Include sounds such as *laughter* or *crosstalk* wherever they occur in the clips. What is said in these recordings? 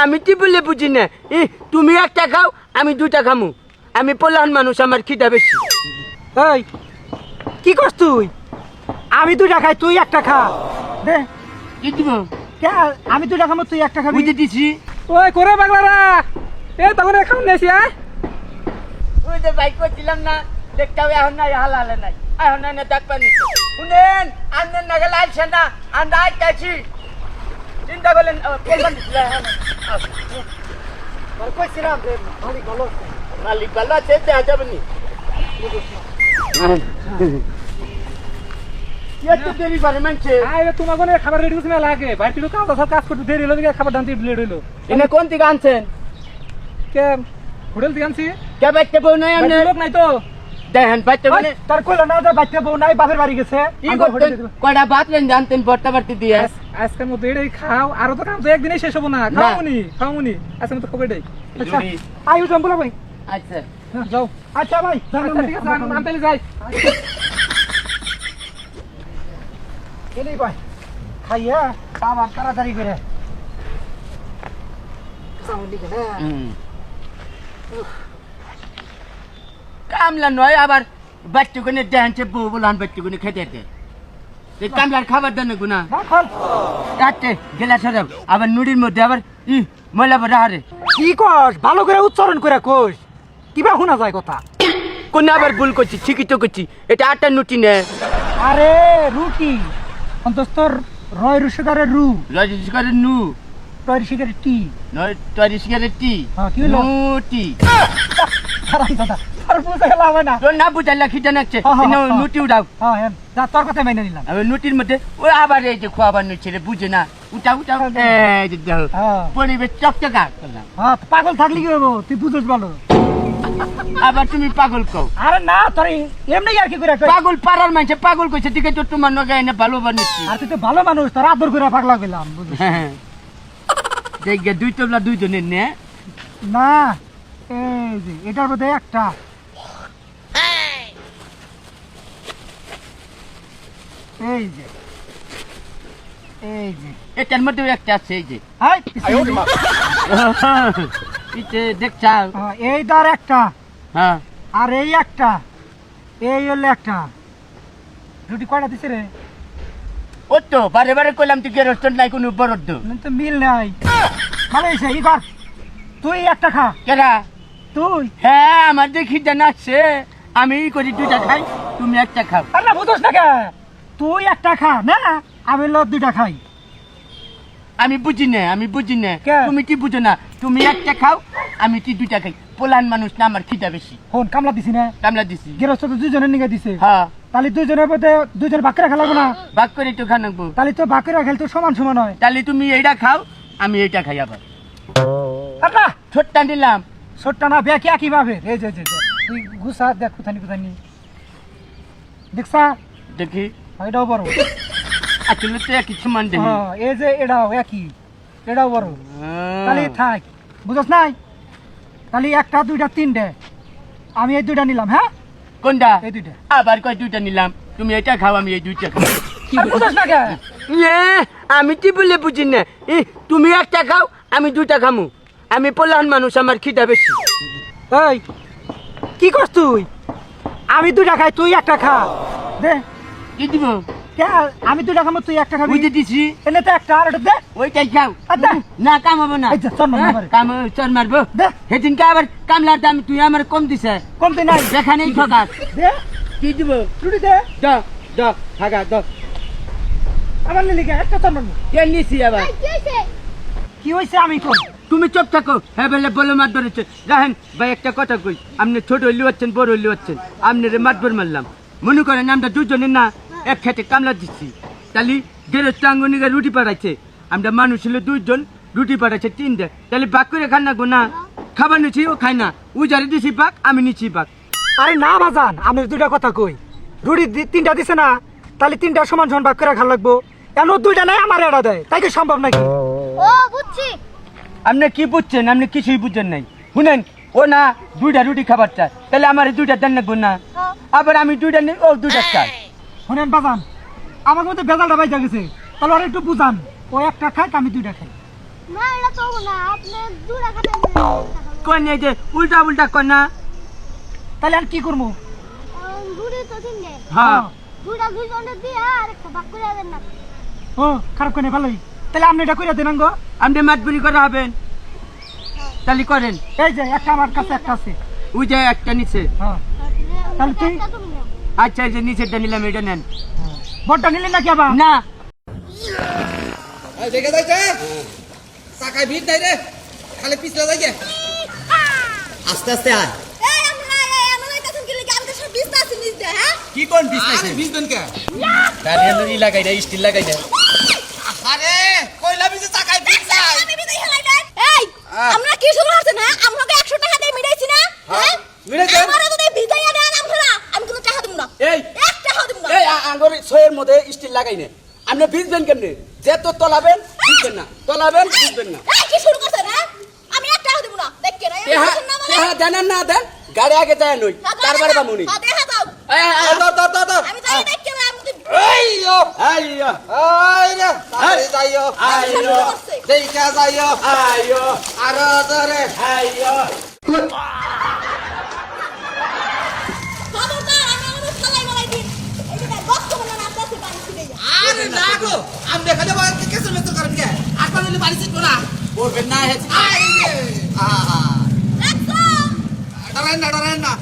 আমি কি বলে বুঝি না? ই, তুমি একটা খাও আমি দুটা খামু। আমি প্রধান মানুষ আমার খিদা বেশি। এই কি করছ তুই? আমি দুটা খাই তুই একটা খা। দে। কি দিব? আমি দুইটা খাব তুই একটা খাবি। বুঝে দিছি। ওই করে বাংলারা! এ তাহলে এখন নেছি হ্যাঁ? ওই যে বাইক করছিলাম না দেখতে হবে এখন নাই হাল হালে নাই। এখন নাই না ডাক পানি। শুনেন আন্দের নাগাল আইছে না আমরা আইতাছি। চিন্তা করলেন ও, প্রধান দিছিল, এখন। তোর কইছিলাম রে ভালো ভালো মালিক ভালো আছে দেখা যাবে নি এত দেরি করে মানছে আরে তোমার কোনে খাবার রেডি করছ না লাগে বাড়িতে তো কাজ আছে কাজ করতে দেরি হলো খাবার দান্তি লেট হইল এনে কোন দিকে আনছেন কে হোটেল থেকে আনছি কে বাইতে বউ নাই বাড়িতে আমনে লোক নাই তো দেখেন বাইতে বলে তোর কইলো না যে বাচ্চা বউ নাই বাপের বাড়ি গেছে কি আমরা হোটেলে করতেন দিব। কয়টা ভাত লেন জানতেন বর্তা বাড়তি দিয়ে আজ- আজকের মধ্যে এটাই খাও। আরও তো কাম তো একদিনই শেষ হব না। খাওনি খাওনি। আজকের মতো খবর এটাই আচ্ছা বলা ভাই। আচ্ছা হ্যাঁ, যাও। আচ্ছা ভাই আচ্ছা, ঠিক আছে আমি তাহলে যাই। এলি ভাই। খাইয়া খাবার তাড়াতাড়ি করে। না কামলা নয় আবার বাচ্চুগুনে দেখছে বউ বলান বাচ্চুগুনে খেতে দে এই কামলার খাবার দেন গুনা। রাতে গেলা সরব আবার নুডির মধ্যে আবার ই ময়লা ভরা হারে। কি কস? ভালো করে উচ্চারণ করে কোস। কিবা শোনা যায় কথা। কোন আবার ভুল করছি ঠিকই তো করছি। এটা আটটা নুটি নে। আরে রুটি। অন্তত রয় রুশিকারের রু। রজিস্কারের নু। রয় রুশিকারের টি। নয় তরি সিগারেট টি। হ্যাঁ, কি হলো? নুটি। দাদা। তোর হবে না। তোর না বুঝাইলা খিদে নাকছে। হ্যাঁ, হ্যাঁ, হ্যাঁ। নুটি উঠাও। যা তোর কথা মেনে নিলাম। নুটির মধ্যে ওই আবার এই যে খোয়াবার নুচ্ছে রে বুঝে না। পরিবেশ চকচকা হ্যাঁ পাগল থাকলি কি হব? তুই বুঝিস ভালো আবার তুমি পাগল কও। আরে না তোর এমনি আর কি করে কই? পাগল পাড়ার মানুষে পাগল কইছে দিকে তো তোমার নগে এনে ভালো বানিয়েছি। আর তুই তো ভালো মানুষ তোর আদর করে পাগলা গেলাম বুঝিস। দেখ দুই তবলা দুই জনের নে। না এই যে এটার মধ্যে একটা। এই যে এই যে এটার মধ্যে একটা আছে এই যে হাই, ইতে দেখছাও হ্যাঁ, এই দার একটা। হ্যাঁ। আর এই একটা এই হলো একটা। রুটি কয়টা দিছে রে? ও তো বারে বারে কইলাম তুই রেস্টুরেন্ট নাই কোনো বরদ্দ। তো মিল নাই। ভালো হয়েছে ই কর তুই একটা খা। কেরা? তুই? হ্যাঁ আমার দেখি জানাচ্ছে আমি ই করি দুইটা খাই তুমি একটা খাও। আরে বুঝোস না কে? তুই একটা খা না আমি লোক দুইটা খাই। আমি বুঝি না আমি বুঝি না? তুমি কি বুঝো না? তুমি একটা খাও আমি কি দুইটা খাই? পোলান মানুষ না আমার খিদা বেশি। ফোন কামলা দিছি না। কামলা দিছি। গেরস্ত তো দুজনের নিগে দিছে। হ্যাঁ। তাহলে দুজনের মধ্যে দুজন বাকরা খেলাবো না? ভাগ করে তো খানাবো তাহলে তো বাকরা খেল তো সমান সমান হয়। তাহলে তুমি এইটা খাও আমি এইটা খাই আবার। না ছোট্টা নিলাম। ছোট্টা না ব্যাকি একই ভাবে এই যে যে যে। তুই ঘুষা দেখ কোথানি কোথানি দেখছা? দেখি। এটাও বড় আসলে তো একই সমান দেখি। হ্যাঁ এই যে এটাও একই। এটাও বড় তাহলে থাক বুঝছ নাই? তাহলে একটা দুইটা তিনটে। আমি এই দুইটা নিলাম হ্যাঁ? কোনটা? এই দুইটা। আবার কয় দুইটা নিলাম? তুমি এটা খাও আমি এই দুইটা খাও আর বুঝছ না কে? আমি কি বলে বুঝি না? তুমি একটা খাও আমি দুইটা খামু। আমি প্রধান মানুষ আমার খিদা বেশি। এই কি করছ তুই? আমি দুইটা খাই তুই একটা খা। দে। কি দিব। কে? আমি দুইটা খাব তুই একটা খাবি। বুঝে দিছি। এনে তো একটা আর একটা দে। ওইটাই খাও। না কাম হবে না। এই যে, চল মারবো এবারে। কাম চল মারবো। দে। সেদিনকে আবার কামলার দাম তুই আমার কম দিছে। কমতে নাই। দেখানেই ঠকাস দে। কি দিব? রুটি দে। দ দ থাকা দ। আমার লিলি গে একটা চল মারবো। কে নিছি আবার? কি হয়েছে আমি কই? তুমি চুপ থাকো। হ্যাঁ বলে বলে মাত ধরেছে। রাহেন ভাই একটা কথা কই। আপনি ছোট হইলে হচ্ছেন বড় হইলে হচ্ছেন আপনি রে মাতবর মারলাম। মনে করেন আমরা দুজনের না এক খেতে কামলা দিচ্ছি। তাহলে দেড় টাঙ্গনিকে রুটি পাঠাইছে। আমরা মানুষ ছিল দুইজন রুটি পাঠাইছে তিনটে তাহলে বাক করে খান না গো না। খাবার নিচ্ছি ও খায় না। ও যারে দিছি পাক আমি নিচ্ছি বাক আরে না বাজান আমি দুইটা কথা কই। রুটি তিনটা দিছে না তাহলে তিনটা সমান সমান ভাগ করে খাওয়া লাগবো। কেন দুইটা নাই আমার এটা দেয়? তাই কি সম্ভব নাকি? ও বুঝছি। আপনি কি বুঝছেন? আপনি কিছুই বুঝছেন নাই। শুনেন ও না দুইটা রুটি খাবার চায়। তাহলে আমার দুইটা দেন না গো না। হ্যাঁ। আবার আমি দুইটা নেই ও দুইটা চাই শুনেন বাজান আমার মধ্যে বেজালটা বাইজা গেছে। তাহলে ওরা একটু বুঝান ও একটা খাই আমি দুইটা খাই। না এটা তো না আপনি কোন এই যে উল্টা উল্টা কর না। তাহলে আর কি করব? তো হ্যাঁ। দুটা দুইজনের দিয়ে আর একটা ভাগ করে দেন না। ও খারাপ করে ভালোই তাহলে আপনি এটা করে দেন গো আপনি মাতবুরি করা হবেন তাহলে করেন। এই যে একটা আমার কাছে একটা আছে। ওই যে একটা নিচে। হ্যাঁ। তাহলে তুই-। আচ্ছা এই যে নিচেরটা নিলাম এটা নেন। বড়টা নিলি নাকি আবার? না। দেখে যাইছে চাকায় ভিড় নাই রে। খালি পিছলে যাইছে আস্তে আস্তে আয়। হ্যাঁ? কি তাহলে ই লাগাই দেয় স্টিল লাগাই দেয় আরে কইলা এই। আমরা কি শুরু হচ্ছে না? আমরা তো 100 টাকা দিয়ে মিটাইছি না? হ্যাঁ মিটাইছেন? আমারে যদি বিদায় দেন আমরা আমি কোনো টাকা দেব না এই এক টাকা দেব না আঙ্গুর ছয়ের মধ্যে স্টিল লাগাই নে। আপনি ভিজবেন কেমনে? যে তো তলাবেন ভিজবেন না। তলাবেন ভিজবেন না। এই কি শুরু করছেন হ্যাঁ? আমি এক টাকা দেব না। দেখ কে না দেন না দেন। গাড়ি আগে যায় নই। তারপরে বামুনি। হ্যাঁ দেখা আরে না গো আমি দেখা দেবো কেসে মেসে করেন কে আর পারলে বাড়ি ছিটবো না। বলবেন না হে আই রে। আহা ডরেন না ডরেন না।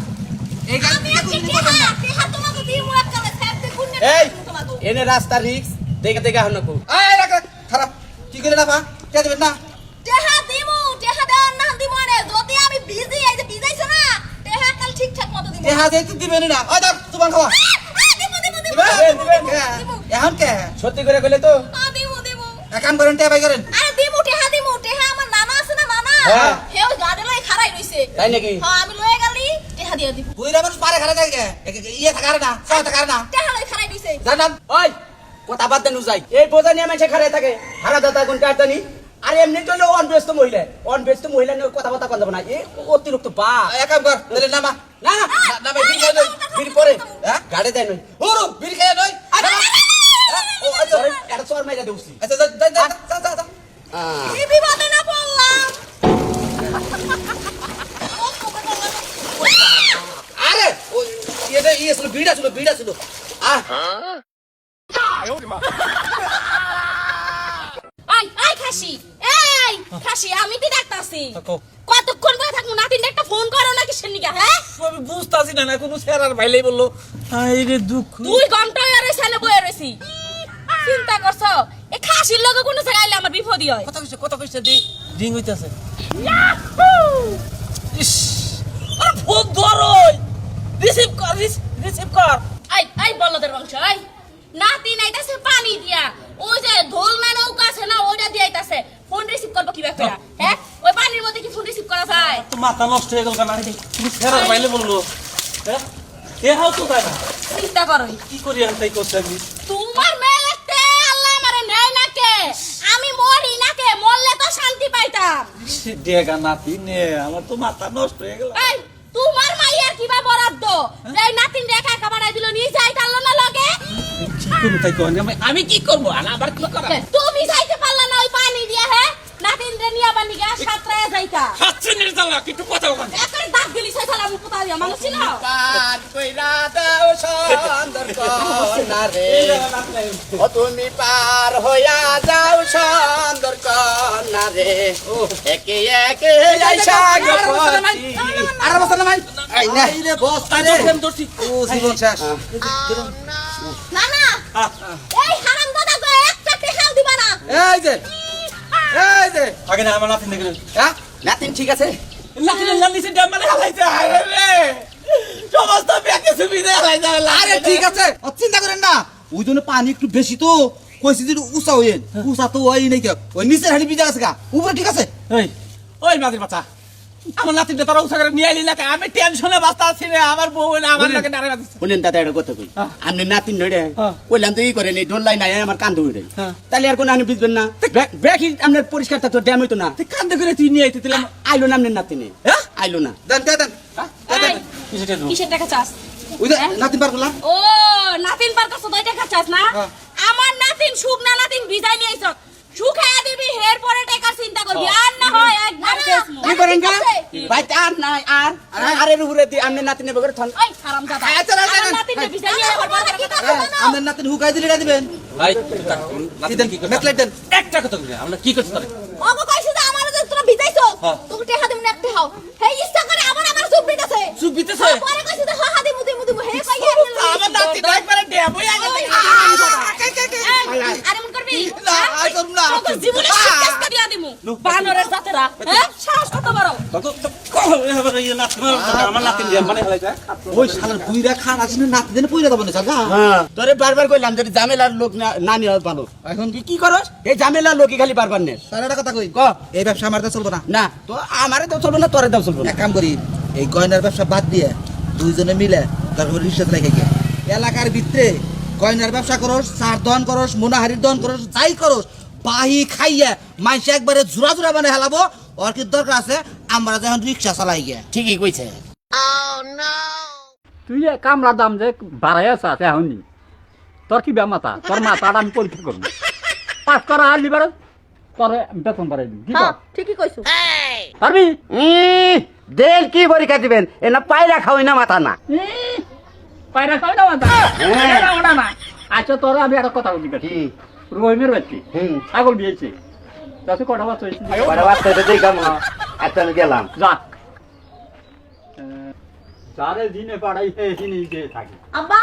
এই টেহা টেহা গুন্নে এই এনে রাস্তা রিক্স দেখে দেখে হন কো। এই রাখ খারাপ। কি করে না পা কে দেবেন না? টেহা দিমু টেহা দেন না দিমু রে যদি আমি বিজি এই যে বিজাইছো না টেহা কাল ঠিকঠাক মতো দিমু। এ হাতে তো দিবেন না। ওই ধর তোমার খাওয়া। দিবেন? এখন কে সত্যি করে কইলে তো? দিমু দিমু। এক করেন টেবাই করেন। আরে দিমু টেহা দিমু টেহা আমার নানা আছে না নানা? হ্যাঁ। হেও গাড়ি লই খাড়াই রইছে। তাই নাকি? হ্যাঁ আমি লয়ে গেলি টেহা দিয়ে দিব বুইরা মানুষ পারে ইয়ে থাকার না সব থাকার না। টেহা লই খাড়াই দিছে জানান ওই। কথা বাদ দেন যাই এই বোঝা নিয়ে মানুষে খারে থাকে। হারা দাদা কোন কাটতানি আর এমনি তো অনব্যস্ত মহিলা অনব্যস্ত মহিলা নিয়ে কথা কথা কথা না এ অতিরিক্ত বা এক কাম কর তাহলে নামা না না, না ভাই বিল খাই নই বীর পরে হ্যাঁ গাড়ি দেয় নই হুরু বিল খাই নই আরে ও আচ্ছা এটা চর মাইরা দেউছি আচ্ছা যা যা যা যা, যা কি বিপদে না পড়লাম আরে ও ইয়ে ইয়ে ছিল বিড়া ছিল বিড়া ছিল আহ আই আই খাসি এই খাসি আমি তো ডাক্তারছি কতক্ষণ করে থাকব? নাতিন একটা ফোন করো না কিসের নিকা হ্যাঁ? আমি বুঝতাছি না না কোনো স্যার ভাইলাই বলল আই রে দুঃখ। দুই ঘণ্টা হয়ে রয়েছে বয়ে রয়েছি। চিন্তা করছ? এ খাসির লগে কোনো জায়গায় আমার বিপদই হয়। কথা কইছে কথা কইছে দি রিং হইতাছে। ইস আর ফোন ধরই। রিসিভ কর রিসিভ কর। আই আই বলদের বংশ আই। নাতি নাইতাছে পানি দিয়া। ওই যে ধোলনা নৌকা আছে না ওইটা দিয়ে আইতাছে ফোন রিসিভ করব কি ব্যাপার হ্যাঁ ওই পানির মধ্যে কি ফোন রিসিভ করা যায় তো মাথা নষ্ট হয়ে গেল কেন? তুমি স্যার ভাইলে বলল। হ্যাঁ? এ হাও তো তাই না চিন্তা করো। কি করি আমি তাই করতে আমি? তোমার মেয়েতে আল্লাহ আমারে নেয় না কে আমি মরি না কে মরলে তো শান্তি পাইতাম। ডেগা নাতি নে আমার তো মাথা নষ্ট হয়ে গেল। এই তোমার মাইয়ার কিবা বরাদ্দ? এই নাতিন রেখা একা বাড়াই দিল নিয়ে যাই তার না লগে। কি করব তাই আমি কি করব? আর আবার কি করা তুমি যাইতে পারলা না ওই পানি দিয়া হ্যাঁ নাতিন রে নিয়া বানি গা সাতরায় যাইতা হাতছে নির্জালা কিন্তু কথা বল এখন দাগ গেলি সাই সালাম পুতা দিয়া মানুষ ছিল? পার কইরা দাও সুন্দর কন্যা রে ও তুমি পার হইয়া যাও সুন্দর কন্যা রে একে একে আইসা গপতি আর বসা না ভাই। এই না। রে বস্তা রে। ধরছি ও জীবন শেষ। না না এই হারাম গো একটা টেকাও দিবা না। এই যে। এই যে। আগে না আমার দেখে হ্যাঁ? নাতিন ঠিক আছে? নাতি না নিচে ডাম মানে হালাইছে আরে রে। সমস্ত ব্যাকে সুবিধা হালাইছে আরে ঠিক আছে। ও চিন্তা করেন না। ওই জন্য পানি একটু বেশি তো। কইছি যে উষা হইন উষা তো ওই নাই ওই নিচের হাড়ি বিজা আছে গা। উপরে ঠিক আছে? ওই ওই মাদির বাচ্চা আমার নাতিটা তারা উঠা করে নিয়ে আইলি না? আমি টেনশনে বাস্তা আছি রে আমার বউ না আমার লাগে নারে শুনেন দাদা এটা কথা কই? হ্যাঁ। আপনি নাতিন নইরে হ্যাঁ। কইলাম তো ই করেন এই ডোন লাইন নাই আমার কান ধরে হ্যাঁ। তাহলে আর কোন আপনি বুঝবেন না। ব্যাকি আপনার পরিষ্কার তো ড্যাম হইতো না। তুই কান্দে করে তুই নিয়ে আইতে দিলাম। আইলো না আপনার নাতিনে? হ্যাঁ? আইলো না। দেন দেন কিসের টাকা? চাস? নাতিন পার করলাম। ও নাতিন পার কাছে দুই টাকা চাস না। আমার নাতিন শুকনা নাতিন বিদায় নিয়ে আইছ। সুখায়া দিবি হের পরে টাকা চিন্তা করবি। আর না হয় একবার শেষ কি করেন কা ভাই আর নাই আর। আরে উপরে দি আমনে নাতি নেবে করে থন। ওই হুকাই দিলে দিবেন। ভাই কি দেন মেকলাইট দেন। একটা কথা আমরা কি করছি তাহলে? ওগো কইছে যে আমার যে তোরা ভিজাইছো। তোকে টেহা দিমু না একটা হাও। হে ইচ্ছা করে আবার আমার সুপ দিতেছে সুপ দিতেছে? পরে কইছে যে হা দিমু দিমু দিমু হে কইয়া আমার নাতি একবারে ডেবই আগে থেকে আরে মন করবি না, আই করব না। তোকে জীবনে শিক্ষা দিয়া দিমু। বানরের জাতেরা হ্যাঁ? সাহস কত বড়? মানে দেন জায়গা তোরে বারবার কইলাম যে ঝামেলার লোক না নিয়ে ভালো। এখন তুই কি করস? এই ঝামেলার লোকই খালি বারবার নে তাহলে একটা কথা কই। ক? এই ব্যবসা আমার চলবে না। না তো আমারে তো চলবে না তোরে দাও চলবে না। এক কাম করি এই গয়নার ব্যবসা বাদ দিয়ে দুইজনে মিলে তারপর রিক্সা রেখে গিয়ে। এলাকার ভিতরে গয়নার ব্যবসা করস চার দহন করস মোনাহারির দন করস যাই করস বাহি খাইয়া মাইসে একবারে জোড়া জোড়া মানে হেলাবো। ওর কি দরকার আছে? আমরা যখন রিক্সা চালাই গিয়া। ঠিকই কইছে। তুই এ কামলার দাম যে বাড়াই আছে আছে এখনই। তোর কি বেমাতা তোর মাথাটা আমি পরীক্ষা করব। পাস করা আর লিবার তোর বেতন বাড়াই দিবি। কর? ঠিকই কইছো। পারবি? দেল কি পরীক্ষা দিবেন? এনা পায়রা খাওয়াই না মাথা না। ই, পায়রা খাওয়াই না মাথা। হ্যাঁ। না আচ্ছা তোর আমি একটা কথা বলি রহিমের বাচ্চি ছাগল দিয়েছে। তাতে কটা বাচ্চা হয়েছে। দেই কাম আচ্ছা আমি গেলাম। দিনে পাড়াই থাকি। আব্বা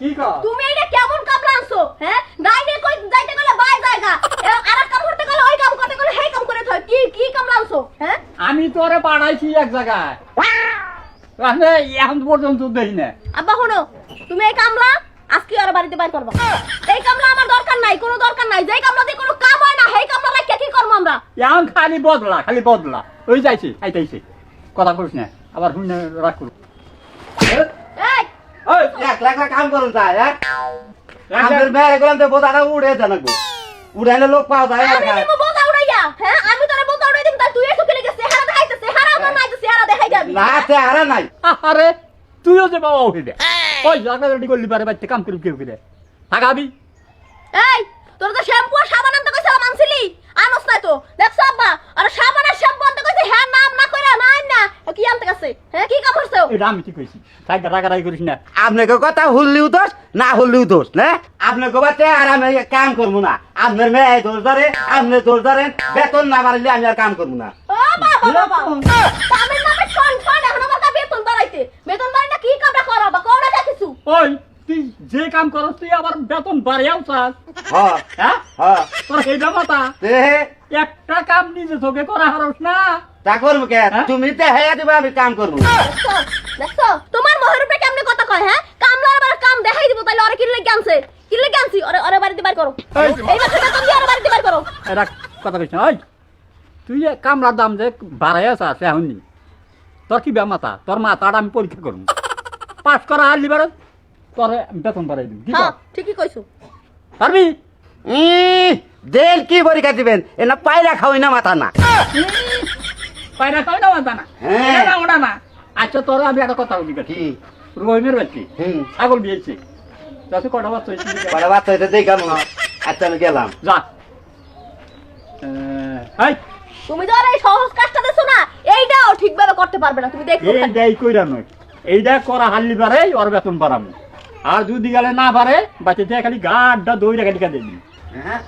কি কর? তুমি এটা কেমন কামড়া আনছো হ্যাঁ? গাইডে কই যাইতে গেলে বাই জায়গা। আর এক কাম করতে গেলে ওই কাম করতে গেলে কাম করে থয়। কি কি আনছো হ্যাঁ? আমি তোরে পাঠাইছি এক জায়গায়। এখন পর্যন্ত দেখি না আব্বা শোনো তুমি এই কামলা আজকে আর বাড়িতে বাইর করবা? এই কামলা আমার দরকার নাই কোনো দরকার নাই। যেই কামলা দিয়ে কোনো কাম হয় না সেই কামলা রাখিয়া কি করব আমরা? এখন খালি বদলা খালি বদলা। ওই যাইছে আইতাইছে কথা করিস না আবার শুনে রাখ করু এক লাখ কাম করুন তাই আমাদের মেয়ের গেলাম তো বোধাটা উড়ে জানাব উড়াইলে লোক পাওয়া যায় আমি দিব বোতা উড়াইয়া হ্যাঁ? আমি তোরে বোতা উড়াই দিম তাই তুই এসে কিলে গেছে হারা দেখাইতেছে হারা আমার তো দেখাই যাবি না চেহারা নাই। আরে তুইও যে বাবা উঠে ওই জায়গা রেডি করলি পারে বাচ্চা কাম করি কেউ করে থাকাবি। এই তোর তো শ্যাম্পু আর সাবান আনতে কইছিলাম আনছিলি? আনস নাই তো। দেখছ আব্বা আর সাবান আর শ্যাম্পু আনতে কইছে হ্যাঁ নাম না কইরা না। না কি আনতে গেছে? হ্যাঁ কি কাম করছ? এটা আমি ঠিক কইছি? থাকা রাগারাগি করিস না। আপনাকে কথা হুললিও দোষ না হুললিও দোষ না? আপনাকে আর আমি কাম করব না। আপনার মেয়ে দোষ ধরে আপনি দোষ ধরেন বেতন না বাড়লে আমি আর কাম করব না। ও বাবা বাবা তামিল নামে শোন শোন এখন আমার কাছে বেতন বাড়াইতে বেতন বাড়াই না কি কামটা করাবা কোনা দেখিছু ওই তুই যে কাম করস তুই আবার বেতন বাড়িয়াও চাস। হ্যাঁ। হ্যাঁ? হ্যাঁ। তোর একটা কাম নিজে তোকে করা হারস না। তা করব কে? হ্যাঁ? তুমি তো হ্যাঁ দিবা আমি কাম করব। দেখছ তোমার মহের উপরে কেমনে কথা কয় হ্যাঁ? কামলার আবার কাম দেখাই দিব তাইলে ওরে কিনলে আনছে কিনলে আনছি ওরে ওরে বাড়িতে বার করো। এই। বেতন দিয়ে ওরে বাড়িতে বার করো। এটা কথা কইস না ওই তুই যে কামলার দাম যে বাড়াই চাস এখনই তোর কি তোর মাথাটা আমি পরীক্ষা করব। পাস করা আর লিবার তোর বেতন বাড়াই দিবি। কি হ্যাঁ ঠিকই কইছো। পারবি? দেল কি পরীক্ষা দিবেন? এনা পায়রা খাওয়াই না মাথা না। পায়রা খাওয়াই না মাথা না। হ্যাঁ। না, ওটা না। আচ্ছা তোর আমি একটা কথা বলি বেটি। কি? রহিমের বাচ্চি হুম। ছাগল দিয়েছে তাতে কটা বাচ্চা হয়েছে বড় বাচ্চা হইতে দেই কাম আচ্ছা আমি গেলাম। যা। এই। তুমি তো আর এই সহজ কাজটা দেছো না এইটাও ঠিকভাবে করতে পারবে না তুমি দেখো এইটাই কইরা নয়। এইটা করা হাল্লি পারে ওর বেতন বাড়াবো আর যদি গেলে না পারে বাচ্চা দিয়ে খালি গাড্ডা দইরা খালি কাটে দিবি। হ্যাঁ?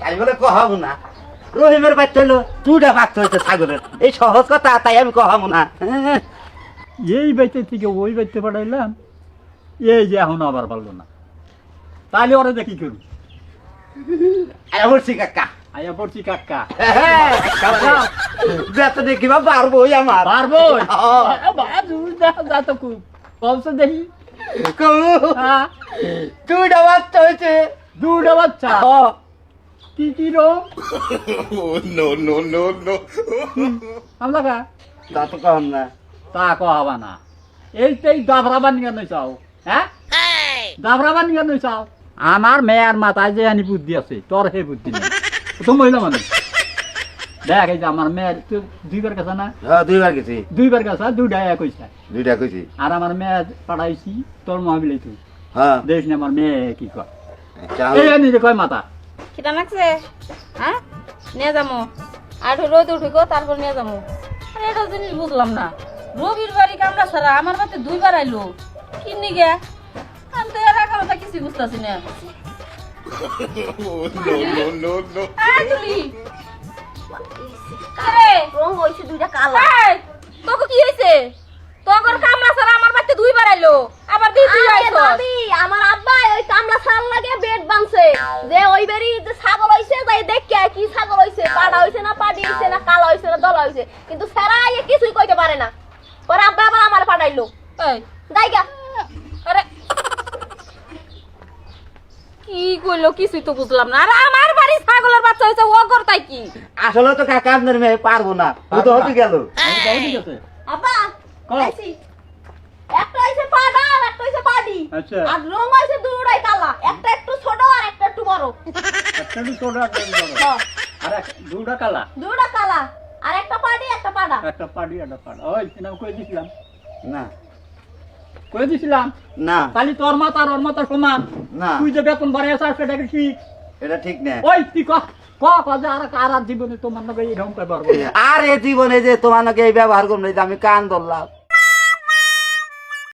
তাই বলে কহাবো না। রহিমের বাচ্চা হলো দুটা বাচ্চা হয়েছে ছাগলের। এই সহজ কথা তাই আমি কহাবো না। এই বাইতে থেকে ওই বাইতে পাঠাইলাম এই যে এখন আবার পারল না। তাহলে ওরা দেখি করু আয়া বলছি কাকা। আয়া পড়ছি কাকা। হ্যাঁ, বেতন দেখিবা পারব আমার। পারব হ্যাঁ। যা তো খুব। দেখি। হ্যাঁ। দুটা বাচ্চা হয়েছে। দুটা বাচ্চা। কি কি রো? আমরা কা তা তো কম না। তা কহাবা না। এই তো এই দাবরাবান কেন চাও হ্যাঁ? দাবরাবান কেন চাও আমার মেয়ার মাথায় যে আনি বুদ্ধি আছে তোর হে বুদ্ধি নেই। তো মহিলা মানুষ। দেখ এই যে আমার মেয়ের তো দুইবার কাছে না? হ্যাঁ দুইবার গেছি। দুইবার কাছে দুইটা এক হয়েছে দুইটা কইছি। আর আমার মেয়ে পাঠাইছি তোর মহাবিলাই তুই। হ্যাঁ। দেখিস না আমার মেয়ে কি কর আচ্ছা, এই কয় মাথা। খিদা লাগছে? হ্যাঁ? নিয়ে যাব আর রোদ উঠিকো তারপর নিয়ে যাব আরে এটা জিনিস বুঝলাম না। রবির বাড়ি কামড়া ছাড়া আমার বাড়িতে দুইবার আইলো। কি নিগে? আমি তো এর আগে কথা কিছু বুঝতেছি না। *laughs* আরে, রং হয়েছে দুইটা কালো। তোকে কি হয়েছে? তোর কামড়া ছাড়া আমার বাড়িতে দুইবার আইলো। আবার দিয়ে তুই আরে ভাবি আমার আব্বা ওই কামলা ছাল লাগে বেড বানছে। যে ওই বেরি ছাগল হইছে তাই দেখকে কি ছাগল হইছে। পাড়া হইছে না পাডি হইছে না কালা হইছে না দলা হইছে। কিন্তু সেরা ইয়ে কিছুই কইতে পারে না। পরে আব্বা আবার আমার পাঠাইলো। এই। যাইগা আরে কি কইলো কিছুই তো বুঝলাম না। আরে আমার বাড়ি ছাগলের বাচ্চা হয়েছে ও কর কি? আসলে তো কাকা আপনার মেয়ে পারব না ও তো হতে গেল। আইছি। একটা হইছে পাড়া আর একটা হইছে পাডি আচ্ছা। আর রং হইছে দুটাই কালা একটা একটু ছোট আর একটা একটু বড়। একটা একটু ছোট একটা বড়। আর এক- কালা। দুটা কালা আর একটা পাডি একটা পাড়া একটা পাড়ি একটা পাড়া ওই নাম কই দিছিলাম? না। কই দিছিলাম না। খালি তোর মাথা আর ওর মাথা সমান। না। তুই যে বেতন বাড়ি আসাস সেটা কি ঠিক এটা ঠিক না। ওই তুই ক আর জীবনে তোমার নাকি এরকম পাইবার আর এ জীবনে যে তোমার নাকি এই ব্যবহার করব আমি কান ধরলাম।